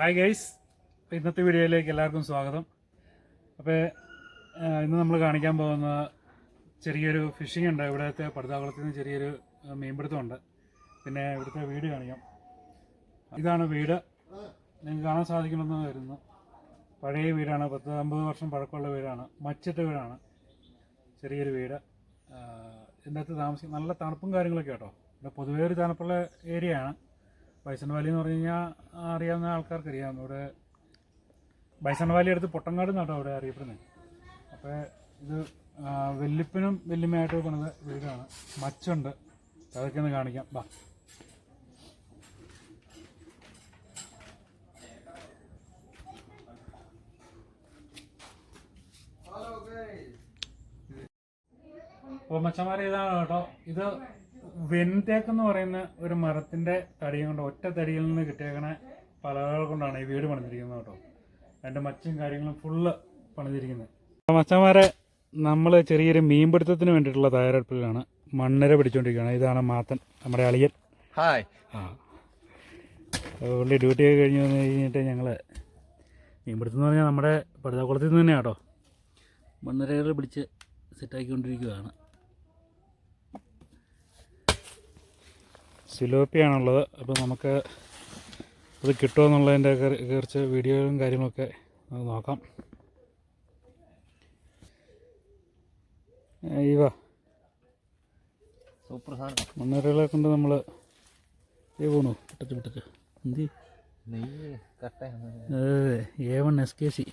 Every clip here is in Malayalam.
ഹായ് ഗൈസ് ഇന്നത്തെ വീഡിയോയിലേക്ക് എല്ലാവർക്കും സ്വാഗതം. അപ്പോൾ ഇന്ന് നമ്മൾ കാണിക്കാൻ പോകുന്ന ചെറിയൊരു ഫിഷിംഗ് ഉണ്ട്. ഇവിടുത്തെ പടുതാകുളത്തിൽ നിന്ന് ചെറിയൊരു മീൻപിടുത്തമുണ്ട്. പിന്നെ ഇവിടുത്തെ വീട് കാണിക്കാം. ഇതാണ് വീട്. നിങ്ങൾക്ക് കാണാൻ സാധിക്കണമെന്ന് വരുന്നു പഴയ വീടാണ്. പത്ത് അമ്പത് വർഷം പഴക്കമുള്ള വീടാണ്. മച്ചിട്ട വീടാണ്. ചെറിയൊരു വീട്. ഇതിന്റെ അകത്ത് താമസിക്കും നല്ല തണുപ്പും കാര്യങ്ങളൊക്കെ കേട്ടോ ഇവിടെ പൊതുവേ ഒരു തണുപ്പുള്ള ഏരിയയാണ്. ബൈസൺ വാലി എന്ന് പറഞ്ഞു കഴിഞ്ഞാൽ അറിയാവുന്ന ആൾക്കാർക്ക് അറിയാം. ഇവിടെ ബൈസൺ വാലി അടുത്ത് പൊട്ടങ്ങാട് എന്നാട്ടോ അവിടെ അറിയപ്പെടുന്നത് അപ്പോൾ ഇത് വെല്ലുപ്പിനും വെല്ലുമ്മയായിട്ട് വെക്കുന്നത് വീടാണ് മച്ചുണ്ട്. അതൊക്കെ ഒന്ന് കാണിക്കാം. ബാ അപ്പോൾ മച്ചന്മാരെ ഇതാണ് കേട്ടോ. ഇത് വെൻതേക്ക് എന്ന് പറയുന്ന ഒരു മരത്തിന്റെ തടി കൊണ്ട് ഒറ്റ തടിയിൽ നിന്ന് കിട്ടിയേക്കണ പലകൾ കൊണ്ടാണ് ഈ വീട് പണിതിരിക്കുന്നത് കേട്ടോ. അതിന്റെ മച്ചും കാര്യങ്ങളും ഫുള്ള് പണിതിരിക്കുന്നത്. മച്ചന്മാരെ നമ്മൾ ചെറിയൊരു മീൻപിടുത്തത്തിന് വേണ്ടിയിട്ടുള്ള തയ്യാറെടുപ്പിലാണ് മണ്ണര പിടിച്ചുകൊണ്ടിരിക്കുകയാണ് ഇതാണ് മാത്തൻ നമ്മുടെ അളിയൻ. ഹായ് ആ. പുള്ളി ഡ്യൂട്ടിയൊക്കെ കഴിഞ്ഞ് വന്ന് കഴിഞ്ഞിട്ട് ഞങ്ങൾ മീൻപിടുത്തം എന്ന് പറഞ്ഞാൽ നമ്മുടെ പടുതാക്കുളത്തിൽ നിന്ന് തന്നെയാണ് കേട്ടോ. മണ്ണരകൾ പിടിച്ച് സെറ്റാക്കിക്കൊണ്ടിരിക്കുകയാണ് സിലോപ്പിയാണുള്ളത്. അപ്പോൾ നമുക്ക് അത് കിട്ടുമോ എന്നുള്ളതിന്റെ കുറിച്ച് വീഡിയോയും കാര്യങ്ങളൊക്കെ നമുക്ക് നോക്കാം. ഇവ. സൂപ്പർ സാധനം. മണ്ണരകളെ കൊണ്ട് നമ്മൾ ഈ പോണു. പിട്ടച്ച് പിട്ടച്ച് എന്തി? ഏ വൺ എസ് കെ സി.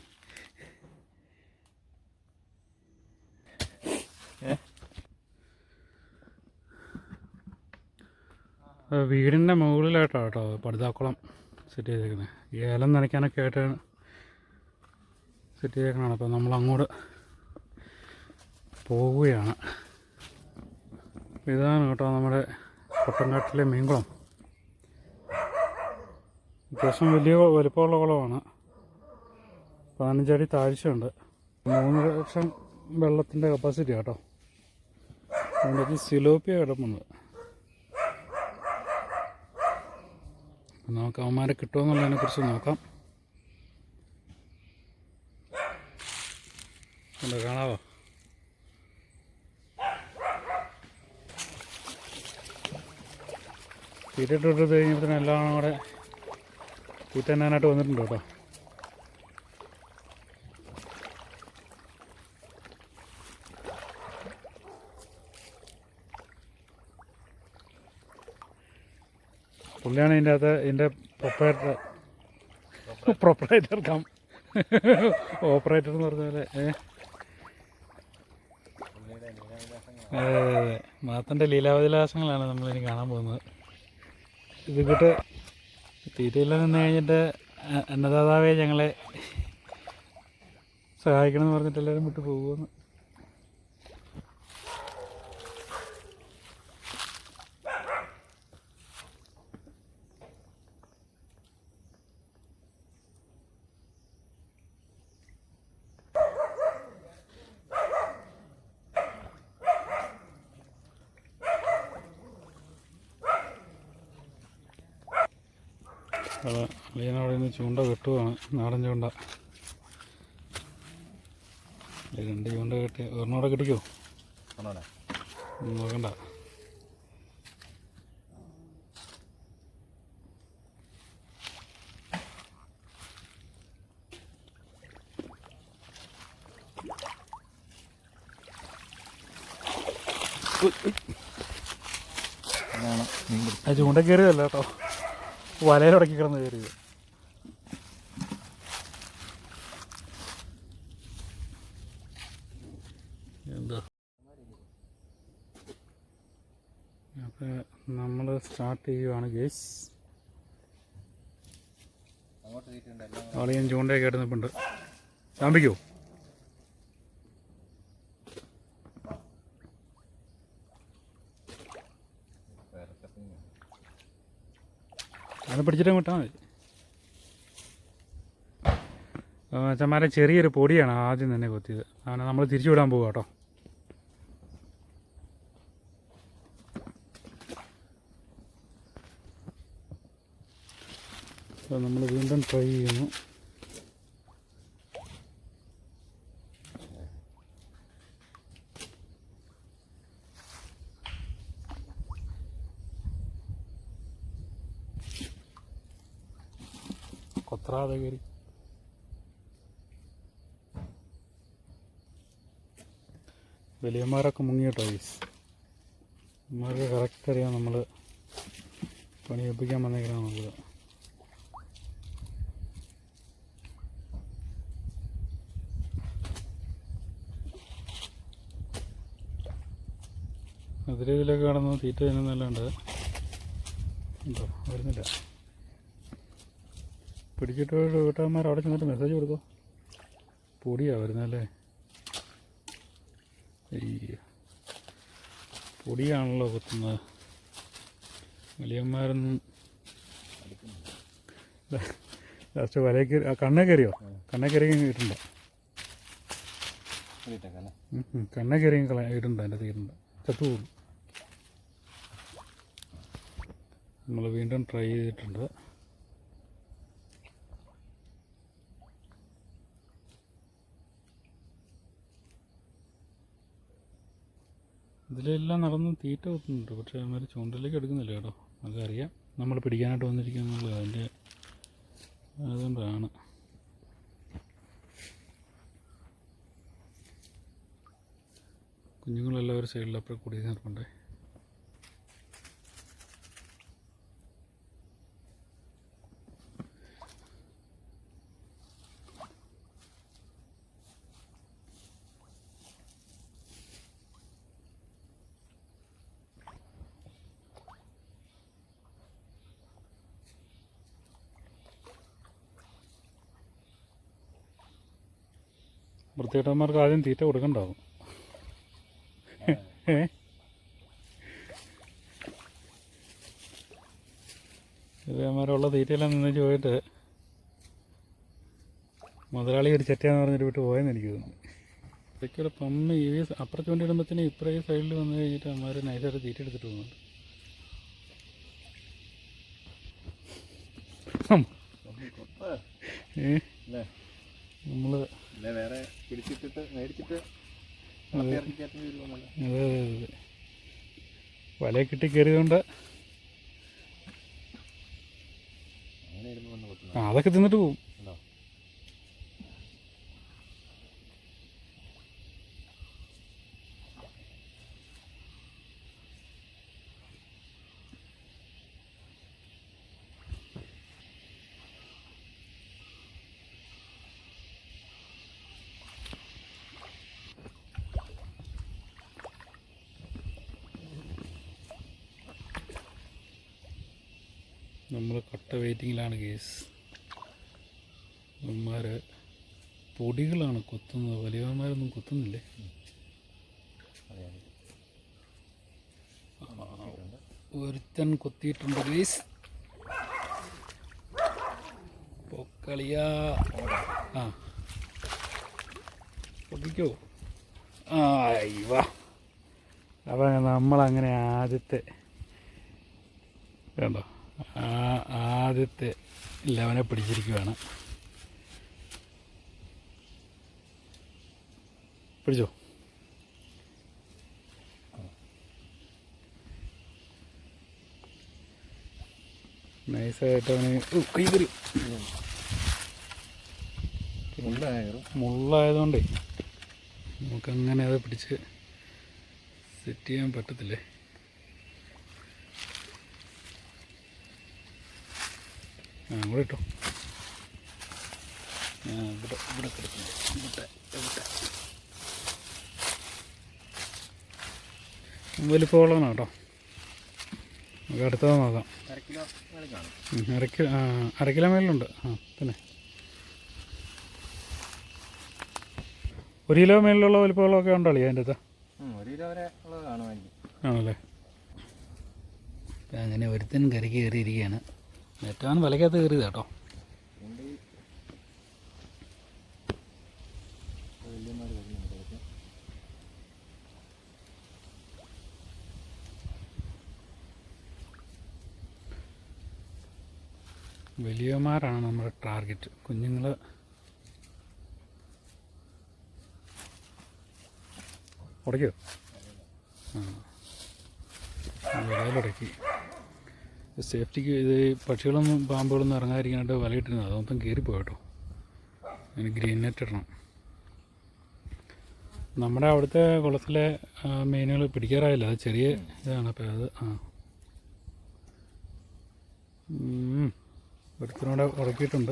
വീടിന്റെ മുകളിലായിട്ടാണ് കേട്ടോ പടുതാക്കുളം സെറ്റ് ചെയ്തേക്കുന്നത് ഏലം നനയ്ക്കാനൊക്കെ ആയിട്ടാണ് സെറ്റ് ചെയ്തേക്കണതാണ്. അപ്പോൾ നമ്മൾ അങ്ങോട്ട് പോവുകയാണ്. ഇതാണ് കേട്ടോ നമ്മുടെ പൊട്ടൻകാട്ടിലെ മീൻകുളം. അത്യാവശ്യം വലിയ വലിപ്പമുള്ള കുളമാണ്. പതിനഞ്ചടി താഴ്ചയുണ്ട്. മൂന്ന് ലക്ഷം വെള്ളത്തിന്റെ കപ്പാസിറ്റി കേട്ടോ. അതിന്റെ സിലോപ്പിയ കിടപ്പുണ്ട്. നമുക്ക് അവന്മാരെ കിട്ടുമെന്നുള്ളതിനെ കുറിച്ച് നോക്കാം. ഉണ്ട് കാണാവോ? തീറ്റിട്ടിട്ട് കഴിഞ്ഞപ്പോൾ എല്ലാം കൂടെ തീറ്റ തന്നാനായിട്ട് വന്നിട്ടുണ്ട് കേട്ടോ. പുള്ളിയാണ് ഇതിന്റെ അകത്ത് ഇതിന്റെ പ്രൊപ്പറേറ്റർ പ്രൊപ്പറേറ്റർ കം. ഓപ്പറേറ്റർ എന്ന് പറഞ്ഞ പോലെ മാത്തന്റെ ലീലാവിലാസങ്ങളാണ് നമ്മളിനി കാണാൻ പോകുന്നത്. ഇത് കൂട്ട് തീറ്റയില്ല നിന്ന് കഴിഞ്ഞിട്ട് അന്നദാതാവേ ഞങ്ങളെ സഹായിക്കണമെന്ന് പറഞ്ഞിട്ട് എല്ലാവരും വിട്ടു പോകുമെന്ന് അത് അളിയനവിടെ നിന്ന് ചൂണ്ട കെട്ടുവാണ് നാടൻ ചൂണ്ട. രണ്ട് ചൂണ്ട കെട്ടി ഒരെണ്ണോടെ കിട്ടിക്കോ? നോക്കണ്ട. ചൂണ്ട കയറിയതല്ല കേട്ടോ. വലയിലുടക്കി കിടന്ന് കയറിയത് എന്താ? അപ്പോൾ നമ്മൾ സ്റ്റാർട്ട് ചെയ്യുവാണ് ഗേസ് ഞാൻ ചൂണ്ടയൊക്കെ ആയിട്ട് നിൽപ്പുണ്ട് ചാമ്പിക്കോ? അത് പിടിച്ചിട്ട് വിട്ടാൽ മതി. ചമാരെ ചെറിയൊരു പൊടിയാണ് ആദ്യം തന്നെ കൊത്തിയത്. അങ്ങനെ നമ്മൾ തിരിച്ചു വിടാൻ പോകുക കേട്ടോ. നമ്മൾ വീണ്ടും ട്രൈ ചെയ്യുന്നു. കൊത്രാതെ വലിയമാരൊക്കെ മുങ്ങിയിട്ടോ ഈസ് അമ്മമാർക്ക് കറക്റ്റ് അറിയാം നമ്മൾ പണിയെപ്പിക്കാൻ വന്നേക്കണം നമുക്ക് അതിരവിലൊക്കെ കടന്ന് തീറ്റ തിന്നുന്നല്ലാണ്ട് ഉണ്ടോ? വരുന്നില്ല. പിടിച്ചിട്ട് വീട്ടുകാരന്മാർ അവിടെ ചെന്നിട്ട് മെസ്സേജ് കൊടുക്കോ പൊടിയാണ് വരുന്നല്ലേ അയ്യോ. പൊടിയാണല്ലോ കുത്തുന്നത്. വലിയന്മാരൊന്നും ലാസ്റ്റ് വലയിൽ ആ കണ്ണേ കയറിയോ കണ്ണേ കയറി ഇട്ടുണ്ട് കണ്ണേ കയറി ഇട്ടുണ്ട് അതിന്റെ തീരുണ്ട് ചത്തുപോകും. നമ്മൾ വീണ്ടും ട്രൈ ചെയ്തിട്ടുണ്ട്. ഇതിലെല്ലാം നടന്ന് തീറ്റ കുത്തുന്നുണ്ട്. പക്ഷേ അവന്മാർ ചൂണ്ടലേക്ക് എടുക്കുന്നില്ല കേട്ടോ. നമുക്കറിയാം. നമ്മൾ പിടിക്കാനായിട്ട് വന്നിരിക്കുന്നുള്ളത് അതിന്റെ അതുകൊണ്ടാണ്. കുഞ്ഞുങ്ങളെല്ലാവരും സൈഡിൽ അപ്പുറം കൂടി നിർപ്പുണ്ടേ വൃത്തികെട്ടന്മാർക്ക് ആദ്യം തീറ്റ കൊടുക്കണ്ടാവും. ഏ? ഇതേമാരുള്ള തീറ്റയെല്ലാം നിന്ന് പോയിട്ട് മുതലാളി ഒരു ചെറ്റയാന്ന് പറഞ്ഞിട്ട് വിട്ട് പോയെന്ന് എനിക്ക് തോന്നുന്നു. ഇടയ്ക്കൂടെ പമ്മ ഈ അപ്പുറത്ത് വേണ്ടി ഇടുമ്പത്തിന് ഇപ്പുറേ സൈഡിൽ വന്നു കഴിഞ്ഞിട്ട് അമ്മമാർ നൈസായിട്ട് തീറ്റ എടുത്തിട്ട് പോകുന്നുണ്ട്. ഏ? നമ്മൾ നമ്മൾ അല്ലേ? വേറെ പിടിച്ചിട്ടിട്ട് മേടിച്ചിട്ട് അതെ. കിട്ടി കയറിയതുകൊണ്ട് അതൊക്കെ തിന്നിട്ട് പോകും ഉണ്ടോ നമ്മൾ കട്ട വെയിറ്റിങ്ങിലാണ് കേസ് അവന്മാർ പൊടികളാണ് കുത്തുന്നത്. വലിയവന്മാരൊന്നും കുത്തുന്നില്ലേ? ഒരുത്തൻ കൊത്തിയിട്ടുണ്ട് കേസ് പൊക്കളിയാ. ആ. പൊട്ടിക്കോ. ആ വാ അപ്പം നമ്മളങ്ങനെ ആദ്യത്തെ വേണ്ടോ. ആദ്യത്തെ ലെവനെ പിടിച്ചിരിക്കുകയാണ് പിടിച്ചോ? നൈസായിട്ട് അവന് ഉ, കൈ തരും ഉണ്ടായിരുന്നു മുള്ളായതുകൊണ്ടേ നമുക്കങ്ങനെ അത് പിടിച്ച് സെറ്റ് ചെയ്യാൻ പറ്റത്തില്ലേ ആ ഇവിടെ ഇട്ടോ. ഇവിടെ ഇവിടെ കിടക്കുന്നു. ഇവിടെ ഇവിടെ. വലിപ്പമുള്ളതാണ് കേട്ടോ. നമുക്ക് അടുത്തത് നോക്കാം. അരക്കിലോ കിലോ മേലുണ്ട് ആ പിന്നെ ഒരു കിലോ മേളിലുള്ള വലിപ്പമുള്ളതൊക്കെ ഉണ്ടല്ലോ അതിന്റെ അകത്ത്? ഒരു കിലോ വരെ ഉള്ളത് കാണുമായിരിക്കും. ആണല്ലേ? അങ്ങനെ ഒരുത്തൻ കരയ്ക്ക് കയറിയിരിക്കുകയാണ്. ഏറ്റവും വിലക്കകത്ത് കയറിയത് കേട്ടോ. വലിയമാരാണ് നമ്മുടെ ടാർഗറ്റ് കുഞ്ഞുങ്ങൾ ഉടയ്ക്കോ? ആ വിലയിലുടക്കി സേഫ്റ്റിക്ക് ഇത് പക്ഷികളും പാമ്പുകളൊന്നും ഇറങ്ങാതിരിക്കാനായിട്ട് വലയിട്ടിരുന്നത്. അതൊന്നും കയറിപ്പോയി കേട്ടോ അതിന് ഗ്രീൻ നെറ്റ് ഇടണം. നമ്മുടെ അവിടുത്തെ കുളത്തിലെ മീനുകൾ പിടിക്കാറായില്ല. അത് ചെറിയ ഇതാണ്. അപ്പോൾ അത് ആ. ഒരുത്തിനോടെ ഉറക്കിയിട്ടുണ്ട്.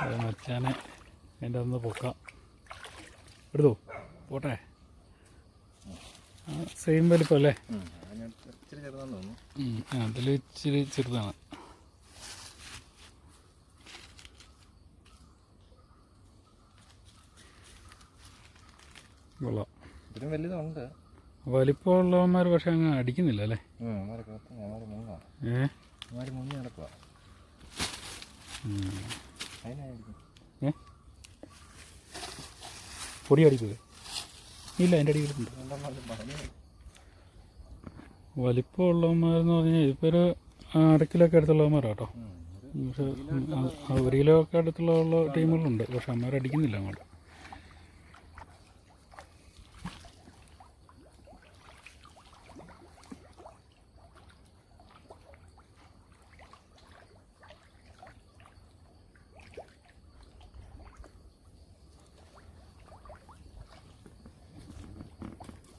അത് മച്ചാനെ അതിന്റെ അന്ന് പൊക്കാം. എടുത്തോ? പോട്ടെ. സെയിം വലിപ്പം അല്ലേ? അതിൽ ഇച്ചിരി ചെറുതാണ്. കൊള്ളാം. ഇതിലും വലുതുണ്ട്. വലിപ്പമുള്ളവന്മാർ പക്ഷെ അങ്ങ് അടിക്കുന്നില്ല അല്ലേ? പൊടി അടിക്കുക ഇല്ല എന്റെ അടിയിലുണ്ട്. പറഞ്ഞു വലിപ്പമുള്ളവന്മാരെന്ന് പറഞ്ഞാൽ ഇപ്പോൾ ഒരു അര കിലോ ഒക്കെ അടുത്തുള്ളവന്മാരാ കേട്ടോ പക്ഷെ ഒരു കിലോ ഒക്കെ അടുത്തുള്ള ടീമുകളുണ്ട്. പക്ഷെ അമ്മമാർ അടിക്കുന്നില്ല അങ്ങോട്ട്.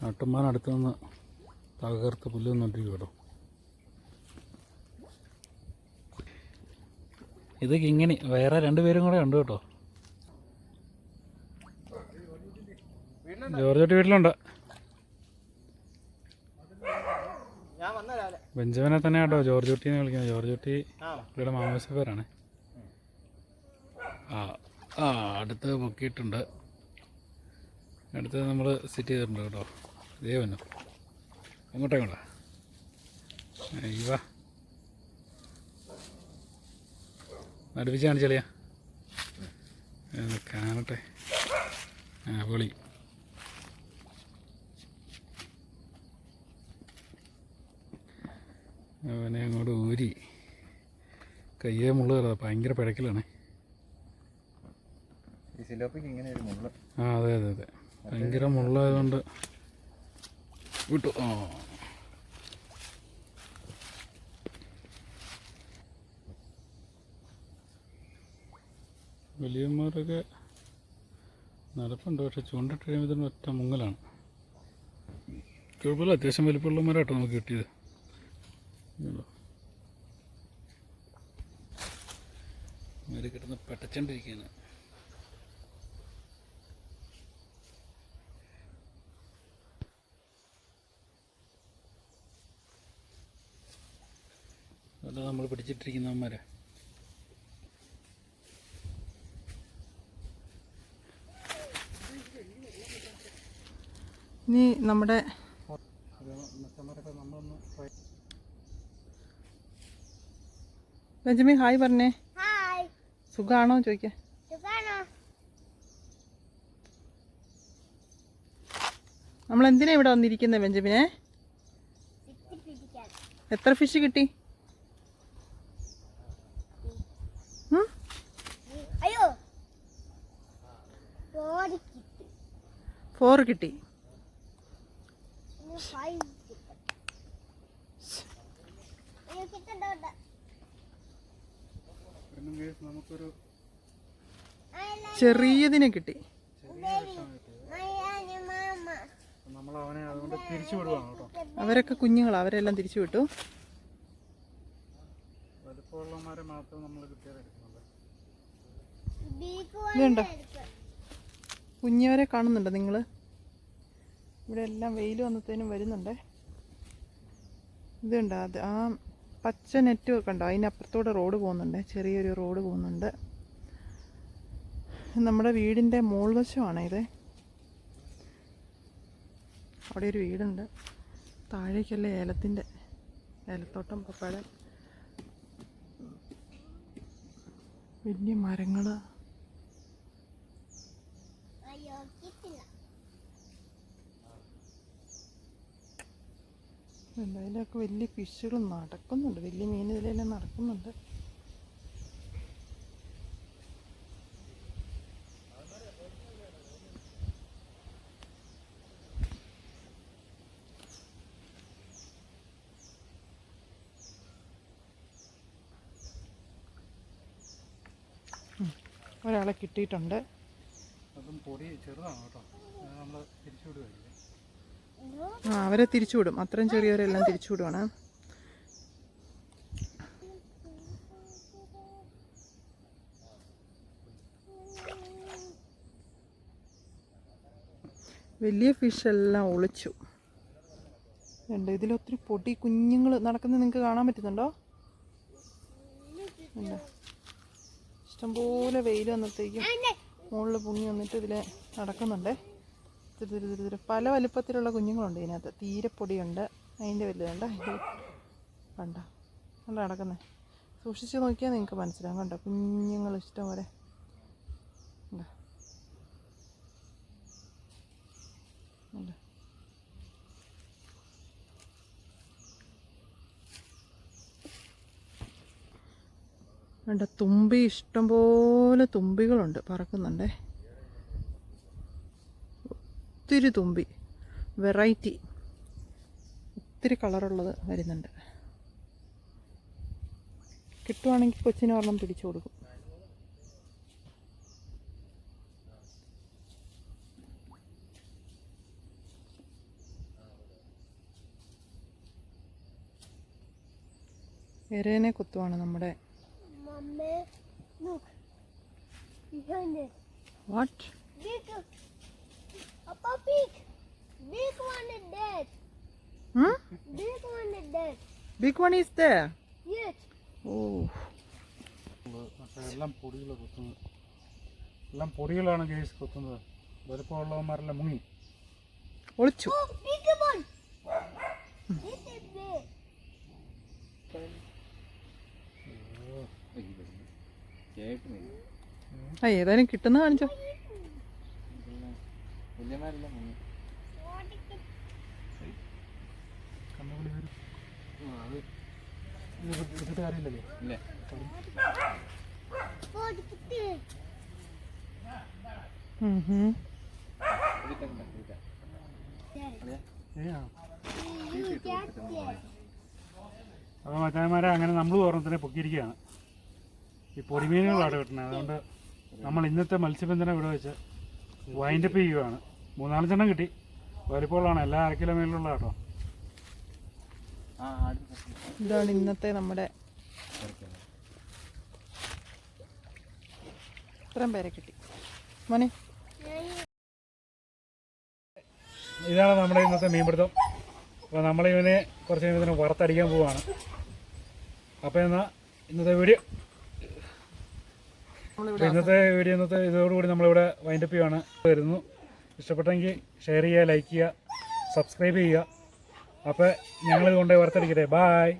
ആട്ടുമാൻ അടുത്ത് നിന്ന് തകർത്ത് പുല്ല് നിന്നോണ്ടിരിക്കും കേട്ടോ ഇത് കിങ്ങിണി വേറെ രണ്ടുപേരും കൂടെ ഉണ്ട് കേട്ടോ. ജോർജ് ചോട്ടി വീട്ടിലുണ്ട്. ബെഞ്ചമിനെ തന്നെ കേട്ടോ ജോർജ് ചോട്ടി എന്ന് വിളിക്കുന്നത്. ജോർജ് ചോട്ടി ആ പുള്ളിയുടെ മാമോസ പേരാണ് ആ ആ അടുത്ത് പൊക്കിയിട്ടുണ്ട് അടുത്ത് നമ്മൾ സെറ്റ് ചെയ്തിട്ടുണ്ട് കേട്ടോ. ഇതേ കൊണ്ടാ അയ്യവാ അടുപ്പിച്ച് കാണിച്ചളിയാ കാണട്ടെ. ആ പൊളി. അവനെ അങ്ങോട്ട് ഊരി. കയ്യെ മുള്ള കയറാ. ഭയങ്കര പിഴക്കലാണ്. ആ അതെ അതെ അതെ. ഭയങ്കര മുള്ളായതുകൊണ്ട് വിട്ടു. ആ. വലിയന്മാരൊക്കെ നടപ്പുണ്ട് പക്ഷെ ചൂണ്ടിട്ട് കഴിയുമ്പോൾ ഒറ്റ മുങ്ങലാണ്. കുഴപ്പമില്ല അത്യാവശ്യം വലിപ്പമുള്ളമാരാട്ടോ നമുക്ക് കിട്ടിയത്. കിട്ടുന്ന പെട്ടച്ചണ്ടിരിക്കുകയാണ് അല്ല നമ്മൾ പിടിച്ചിട്ടിരിക്കുന്നവന്മാരെ ഇനി നമ്മുടെ ബെഞ്ചമി ബെഞ്ചമിൻ ഹായ് പറഞ്ഞേ. സുഖാണോ ചോദിക്ക? നമ്മൾ എന്തിനാ ഇവിടെ വന്നിരിക്കുന്നത് ബെഞ്ചമിനെ? എത്ര ഫിഷ് കിട്ടി ഉം? അയ്യോ ഓടി കിട്ടി ഫോർ കിട്ടി. ചെറിയതിനെ കിട്ടി. അവരൊക്കെ കുഞ്ഞുങ്ങളാ അവരെല്ലാം തിരിച്ചു വിട്ടു. ഇതുണ്ടോ കുഞ്ഞവരെ കാണുന്നുണ്ടോ നിങ്ങൾ ഇവിടെ എല്ലാം വെയിൽ വന്നത്തേനും വരുന്നുണ്ടേ. ഇതുണ്ട് അത്. ആ പച്ച നെറ്റ് കണ്ടോ? അതിനപ്പുറത്തൂടെ റോഡ് പോകുന്നുണ്ട്. ചെറിയൊരു റോഡ് പോകുന്നുണ്ട്. നമ്മുടെ വീടിന്റെ മോൾവശമാണ് ഇത് അവിടെ ഒരു വീടുണ്ട്. താഴേക്കല്ലേ ഏലത്തിന്റെ ഏലത്തോട്ടം പപ്പാടെ. വലിയ മരങ്ങൾ അയ്യോ കിട്ടില്ല എന്തായാലും ഇതിലൊക്കെ വലിയ ഫിഷുകൾ നടക്കുന്നുണ്ട്. വലിയ മീൻ ഇതിലെല്ലാം നടക്കുന്നുണ്ട്. ഒരാളെ കിട്ടിയിട്ടുണ്ട്. അതും പൊടി ചെറുതാണ് കേട്ടോ. നമ്മൾ തിരിച്ചു വിടുകയായിരിക്കും ആ അവരെ തിരിച്ചുവിടും. അത്രയും ചെറിയവരെല്ലാം തിരിച്ചുവിടുവാണ്. വലിയ ഫിഷ് എല്ലാം ഒളിച്ചു. ഉണ്ട് ഇതിലൊത്തിരി പൊടി കുഞ്ഞുങ്ങൾ നടക്കുന്നത് നിങ്ങൾക്ക് കാണാൻ പറ്റുന്നുണ്ടോ? ഉണ്ട് ഇഷ്ടംപോലെ വെയിൽ വന്നത്തേക്കും മുകളിൽ പൊങ്ങി വന്നിട്ട് ഇതിൽ നടക്കുന്നുണ്ടേ. തിരി തിരു തിരു. പല വലുപ്പത്തിലുള്ള കുഞ്ഞുങ്ങളുണ്ട് ഇതിനകത്ത്. തീരെ പൊടിയുണ്ട്. അതിന്റെ വലുതുണ്ട്. കണ്ട? കണ്ട നടക്കുന്നത് സൂക്ഷിച്ച് നോക്കിയാൽ നിങ്ങൾക്ക് മനസ്സിലാകും കണ്ടോ? കുഞ്ഞുങ്ങൾ ഇഷ്ടം പോലെ. വേണ്ട കണ്ടോ? ഇഷ്ടം തുമ്പി ഇഷ്ടംപോലെ തുമ്പികളുണ്ട്. പറക്കുന്നുണ്ടേ. ഒത്തിരി തുമ്പി വെറൈറ്റി ഒത്തിരി കളറുള്ളത് വരുന്നുണ്ട് കിട്ടുവാണെങ്കിൽ കൊച്ചിന് ഒരെണ്ണം പിടിച്ചു കൊടുക്കും എരേനെ കുത്തുവാണ് നമ്മുടെ. What Big. pig. a big. Big one is dead. Big one is dead. Big one is there. Yes. പക്ഷേ എല്ലാം പൊടികൾ കുത്തുന്നത് എല്ലാം പൊടികളാണ് കേസ് കുത്തുന്നത് വലുപ്പമുള്ളവന്മാരെല്ലാം മുങ്ങി ഒളിച്ചു Oh, big one. This is big. കേട്ടില്ല ആ ഏതായാലും കിട്ടുന്ന കാണിച്ചോ വലിയമാരെല്ലാം മുങ്ങി അത് എടുത്തിട്ട് മച്ചാന്മാരെ അങ്ങനെ നമ്മൾ ഓർമ്മത്തിനെ പൊക്കിയിരിക്കുകയാണ്. ഈ പൊടിമീനുകളാണ് കിട്ടുന്നത്. അതുകൊണ്ട് നമ്മൾ ഇന്നത്തെ മത്സ്യബന്ധനം ഇവിടെ വെച്ച് വൈൻഡപ്പ് ചെയ്യുകയാണ്. മൂന്നാലഞ്ചെണ്ണം കിട്ടി. വലിപ്പമുള്ളതാണ് എല്ലാ അര കിലോ മേലുള്ള കേട്ടോ. ഇതാണ് ഇന്നത്തെ നമ്മുടെ ഇത്രയും പേരെ കിട്ടി. മോനെ. ഇതാണ് നമ്മുടെ ഇന്നത്തെ മീൻപിടുത്തം. അപ്പോൾ ഇവനെ കുറച്ച് കഴിയുമ്പോൾ വറുത്തടിക്കാൻ പോവുകയാണ് അപ്പോൾ എന്നാൽ ഇന്നത്തെ വീഡിയോ. ഇന്നത്തെ വീഡിയോ ഇന്നത്തെ ഇതോടുകൂടി നമ്മളിവിടെ വൈൻഡപ്പ് ചെയ്യുവാണ്. വരുന്നു. ഇഷ്ടപ്പെട്ടെങ്കിൽ ഷെയർ ചെയ്യുക ലൈക്ക് ചെയ്യുക സബ്സ്ക്രൈബ് ചെയ്യുക. അപ്പോൾ ഞങ്ങളിത് കൊണ്ടുപോയി വറുത്തടിക്കട്ടെ. ബായ്